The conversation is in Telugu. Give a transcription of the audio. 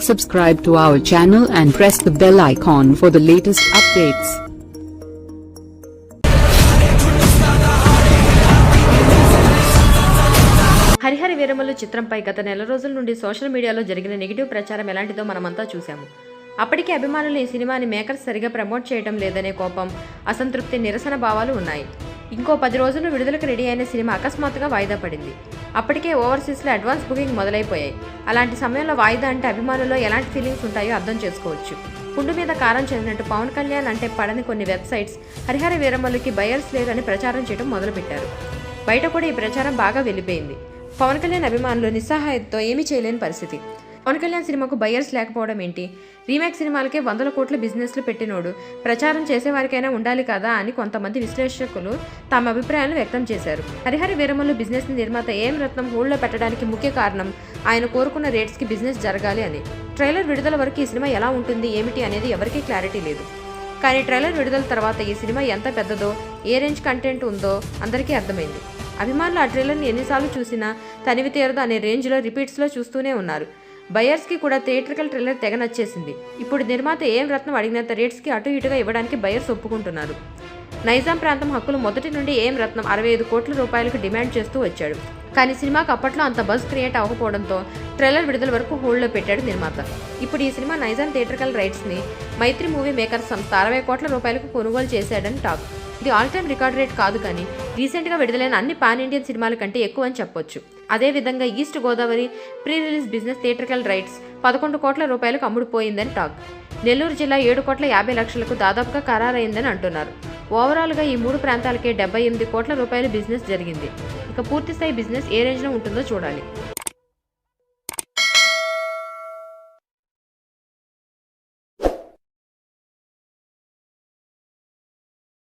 Subscribe to our channel and press the bell icon for the latest updates. Harihara వీరములు చిత్రంపై గత నెల రోజుల నుండి సోషల్ మీడియాలో జరిగిన నెగిటివ్ ప్రచారం ఎలాంటిదో మనమంతా చూశాము అప్పటికే అభిమానులు ఈ సినిమాని మేకర్స్ సరిగా ప్రమోట్ చేయడం లేదనే కోపం అసంతృప్తి నిరసన భావాలు ఉన్నాయి ఇంకో పది రోజులు విడుదలకు రెడీ అయిన సినిమా అకస్మాత్తుగా వాయిదా పడింది. అప్పటికే ఓవర్సీస్లో అడ్వాన్స్ బుకింగ్ మొదలైపోయాయి. అలాంటి సమయంలో వాయిదా అంటే అభిమానుల్లో ఎలాంటి ఫీలింగ్స్ ఉంటాయో అర్థం చేసుకోవచ్చు. పుండు మీద కారం చెందినట్టు పవన్ కళ్యాణ్ అంటే పడని కొన్ని వెబ్సైట్స్ హరిహర వీరమ్మలకి బయర్స్ లేరని ప్రచారం చేయడం మొదలుపెట్టారు. బయట కూడా ఈ ప్రచారం బాగా వెళ్ళిపోయింది పవన్ కళ్యాణ్ అభిమానులు నిస్సహాయంతో ఏమీ చేయలేని పరిస్థితి. పవన్ కళ్యాణ్ సినిమాకు బయర్స్ లేకపోవడం ఏంటి? రీమేక్ సినిమాలకే వందల కోట్ల బిజినెస్లు పెట్టినోడు. ప్రచారం చేసేవారికైనా ఉండాలి కదా అని కొంతమంది విశ్లేషకులు తమ అభిప్రాయాలను వ్యక్తం చేశారు. హరిహర వీరమల్లు బిజినెస్ నిర్మాత ఏం రత్నం హోల్డ్లో పెట్టడానికి ముఖ్య కారణం ఆయన కోరుకున్న రేట్స్కి బిజినెస్ జరగాలి అని. ట్రైలర్ విడుదల వరకు ఈ సినిమా ఎలా ఉంటుంది ఏమిటి అనేది ఎవరికీ క్లారిటీ లేదు. కానీ ట్రైలర్ విడుదల తర్వాత ఈ సినిమా ఎంత పెద్దదో ఏ రేంజ్ కంటెంట్ ఉందో అందరికీ అర్థమైంది. అభిమానులు ఆ ట్రైలర్ని ఎన్నిసార్లు చూసినా తనివి తీరదు అనే రేంజ్లో రిపీట్స్లో చూస్తూనే ఉన్నారు. బయర్స్కి కూడా థియేట్రికల్ ట్రైలర్ తెగ నచ్చేసింది. ఇప్పుడు నిర్మాత ఏం రత్నం అడిగినంత రేట్స్కి అటు ఇటుగా ఇవ్వడానికి బయర్స్ ఒప్పుకుంటున్నారు. నైజాం ప్రాంతం హక్కులు మొదటి నుండి ఏం రత్నం అరవై ఐదు కోట్ల రూపాయలకు డిమాండ్ చేస్తూ వచ్చాడు. కానీ సినిమాకు అప్పట్లో అంత బజ్ క్రియేట్ అవ్వకపోవడంతో ట్రైలర్ విడుదల వరకు హోల్డ్లో పెట్టాడు నిర్మాత. ఇప్పుడు ఈ సినిమా నైజాం థియేట్రికల్ రైట్స్ని మైత్రి మూవీ మేకర్ సంస్థ అరవై కోట్ల రూపాయలకు కొనుగోలు చేశాడని టాక్. ఇది ఆల్ టైమ్ రికార్డ్ రేట్ కాదు కానీ రీసెంట్గా విడుదలైన అన్ని పాన్ ఇండియన్ సినిమాల కంటే ఎక్కువ అని చెప్పొచ్చు. అదేవిధంగా east Godavari pre release business theatrical rights పదకొండు కోట్ల రూపాయలకు అమ్ముడుపోయిందని టాక్. నెల్లూరు జిల్లా ఏడు కోట్ల యాభై లక్షలకు దాదాపుగా ఖరారైందని అంటున్నారు. ఓవరాల్గా ఈ మూడు ప్రాంతాలకే డెబ్బై ఎనిమిది కోట్ల రూపాయల బిజినెస్ జరిగింది. ఇక పూర్తిస్థాయి బిజినెస్ ఏ రేంజ్లో ఉంటుందో చూడాలి.